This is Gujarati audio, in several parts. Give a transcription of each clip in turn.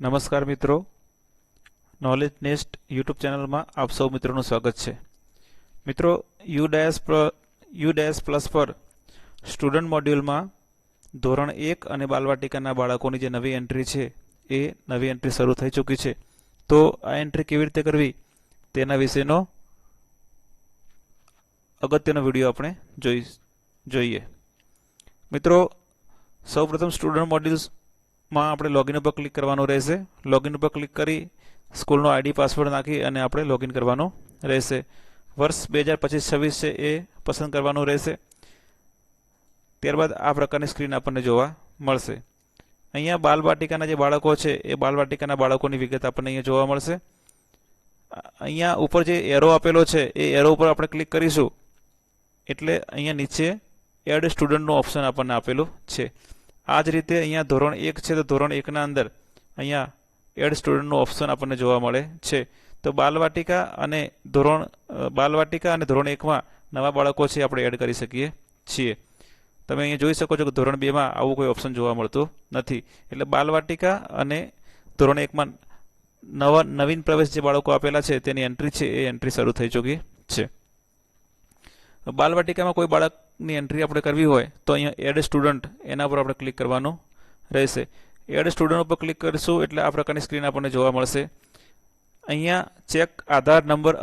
નમસ્કાર મિત્રો. નોલેજ નેસ્ટ યુટ્યુબ ચેનલમાં આપ સૌ મિત્રોનું સ્વાગત છે. મિત્રો U DISE U DISE plus પર સ્ટુડન્ટ મોડ્યુલમાં ધોરણ એક અને બાલવાટિકાના બાળકોની જે નવી એન્ટ્રી છે, એ નવી એન્ટ્રી શરૂ થઈ ચૂકી છે. તો આ એન્ટ્રી કેવી રીતે કરવી? તેના વિશેનો અગત્યનો વીડિયો આપણે જોઈ, જોઈએ. મિત્રો, સૌપ્રથમ સ્ટુડન્ટ મોડ્યુલ્સમાં આપણે લોગિન ઉપર ક્લિક કરવાનું રહેશે. લોગિન ઉપર ક્લિક કરી સ્કૂલનો આઈડી પાસવર્ડ નાખી અને આપણે લોગિન કરવાનું રહેશે. વર્ષ બે હજાર પચીસ છવ્વીસ છે એ પસંદ કરવાનું રહેશે. ત્યારબાદ આ પ્રકારની સ્ક્રીન આપણને જોવા મળશે. અહીંયા બાલવાટિકાના જે બાળકો છે, એ બાલવાટિકાના બાળકોની વિગત આપણને અહીંયા જોવા મળશે. અહીંયા ઉપર જે એરો આપેલો છે, એ એરો ઉપર આપણે ક્લિક કરીશું. એટલે અહીંયા નીચે એડ સ્ટુડન્ટનું ઓપ્શન આપણને આપેલું છે. આ જ રીતે અહીંયા ધોરણ એક છે તો ધોરણ એકના અંદર અહીંયા એડ સ્ટુડન્ટનું ઓપ્શન આપણને જોવા મળે છે. તો બાલવાટિકા અને ધોરણ બાલવાટિકા અને ધોરણ એકમાં નવા બાળકો છે આપણે એડ કરી શકીએ છીએ. તમે અહીંયા જોઈ શકો છો કે ધોરણ બેમાં આવું કોઈ ઓપ્શન જોવા મળતું નથી. એટલે બાલવાટિકા અને ધોરણ એકમાં નવા, નવીન પ્રવેશ જે બાળકો આપેલા છે તેની એન્ટ્રી છે એ એન્ટ્રી શરૂ થઈ ચૂકી બાલવાટિકામાં કોઈ બાળકની એન્ટ્રી આપણે કરવી હોય, તો અહીંયા એડ સ્ટુડન્ટ એના પર આપણે ક્લિક કરવાનું રહેશે. એડ સ્ટુડન્ટ ઉપર ક્લિક કરીશું એટલે આ પ્રકારની સ્ક્રીન આપણને જોવા મળશે. અહીંયા ચેક આધાર નંબર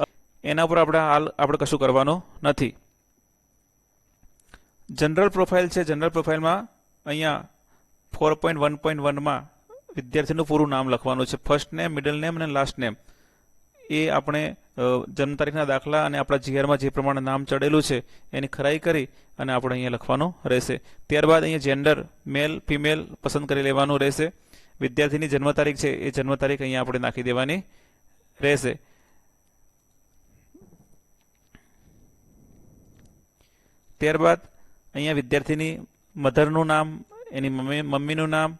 એના પર આપણે હાલ આપણે કશું કરવાનું નથી. જનરલ પ્રોફાઇલ છે જનરલ પ્રોફાઇલમાં અહીંયા ફોર પોઈન્ટ વન પોઈન્ટ વનમાં વિદ્યાર્થીનું પૂરું નામ લખવાનું છે. ફર્સ્ટ નેમ મિડલ નેમ અને લાસ્ટ નેમ એ આપણે જન્મ તારીખના દાખલા અને આપણા જીઆરમાં જે પ્રમાણે નામ ચડેલું છે, એની ખરાઈ કરી અને આપણે અહીંયા લખવાનું રહેશે. ત્યારબાદ અહીંયા જેન્ડર મેલ ફિમેલ પસંદ કરી લેવાનું રહેશે. વિદ્યાર્થીની જન્મ તારીખ છે, એ જન્મ તારીખ અહીંયા આપણે નાખી દેવાની રહેશે. ત્યારબાદ અહીંયા વિદ્યાર્થીની મધરનું નામ, એની મમ્મી, મમ્મીનું નામ,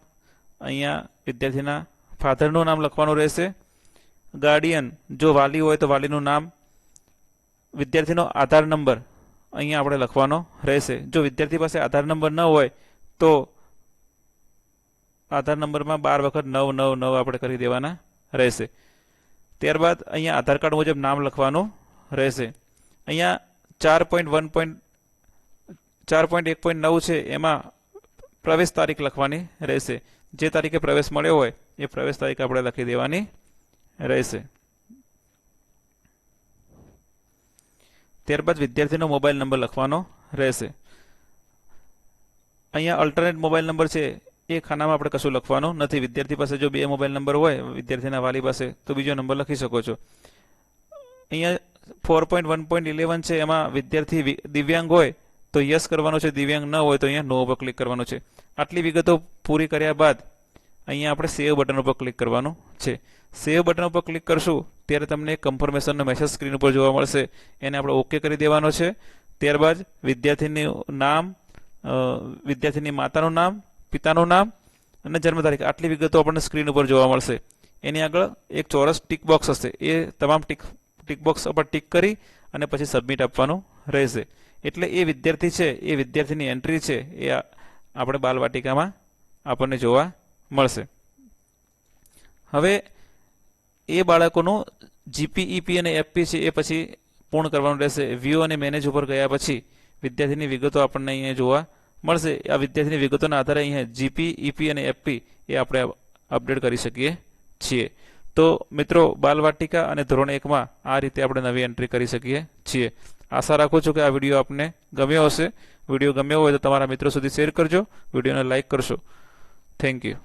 અહીંયા વિદ્યાર્થીના ફાધરનું નામ લખવાનું રહેશે. ગાર્ડિયન. જો વાલી હોય તો વાલીનું નામ, વિદ્યાર્થીનો આધાર નંબર, અહીંયા આપણે લખવાનો રહેશે. જો વિદ્યાર્થી પાસે આધાર નંબર ન હોય તો આધાર નંબરમાં બાર વખત નવ નવ નવ આપણે કરી દેવાના રહેશે. ત્યારબાદ અહીંયા આધાર કાર્ડ મુજબ નામ લખવાનું રહેશે. અહીંયા ચાર પોઈન્ટ વન પોઈન્ટ, ચાર પોઈન્ટ એક પોઈન્ટ નવ છે, એમાં પ્રવેશ તારીખ લખવાની રહેશે. જે તારીખે પ્રવેશ મળ્યો હોય, એ પ્રવેશ તારીખ આપણે લખી દેવાની રહેશે. ત્યારબાદ વિદ્યાર્થીનો મોબાઈલ નંબર લખવાનો રહેશે. અહીંયા અલ્ટરનેટ મોબાઈલ નંબર છે, એ ખાનામાં આપણે કશું લખવાનું નથી. વિદ્યાર્થી પાસે જો બે મોબાઈલ નંબર હોય, વિદ્યાર્થીના વાલી પાસે, તો બીજો નંબર લખી શકો છો. અહીંયા four point one point eleven છે, એમાં વિદ્યાર્થી દિવ્યાંગ હોય, તો યસ કરવાનો છે. દિવ્યાંગ ન હોય, તો અહીંયા નો ઉપર ક્લિક કરવાનું છે. આટલી વિગતો પૂરી કર્યા બાદ અહીંયા આપણે સેવ બટન ઉપર ક્લિક કરવાનું છે. સેવ બટન ઉપર ક્લિક કરશું, ત્યારે તમને કન્ફર્મેશનનો મેસેજ સ્ક્રીન ઉપર જોવા મળશે. એને આપણે ઓકે કરી દેવાનો છે. ત્યારબાદ વિદ્યાર્થીનું નામ વિદ્યાર્થીની માતાનું નામ, પિતાનું નામ અને જન્મ તારીખ. આટલી વિગતો આપણને સ્ક્રીન ઉપર જોવા મળશે. એની આગળ એક ચોરસ ટીક બોક્સ હશે. એ તમામ ટીક ટીક બોક્સ ઉપર ટીક કરી અને પછી સબમિટ આપવાનું રહેશે. એટલે એ વિદ્યાર્થી છે, એ વિદ્યાર્થીની એન્ટ્રી છે, એ આપણે બાલવાટિકામાં આપણને જોવા મળશે. હવે એ બાળકોનું જીપી ઈપી અને એફપી છે એ પછી પૂર્ણ કરવાનું રહેશે. વ્યૂ અને મેનેજ ઉપર ગયા પછી વિદ્યાર્થીની વિગતો આપણને અહીંયા જોવા મળશે. આ વિદ્યાર્થીની વિગતોના આધારે અહીંયા જીપી ઈપી અને એફપી એ આપણે અપડેટ કરી શકીએ છીએ. તો મિત્રો, બાલવાટિકા અને ધોરણ એકમાં આ રીતે આપણે નવી એન્ટ્રી કરી શકીએ છીએ. આશા રાખું છું કે આ વીડિયો આપને ગમ્યો હશે. વીડિયો ગમ્યો હોય તો તમારા મિત્રો સુધી શેર કરજો. વિડીયોને લાઇક કરશો. Thank you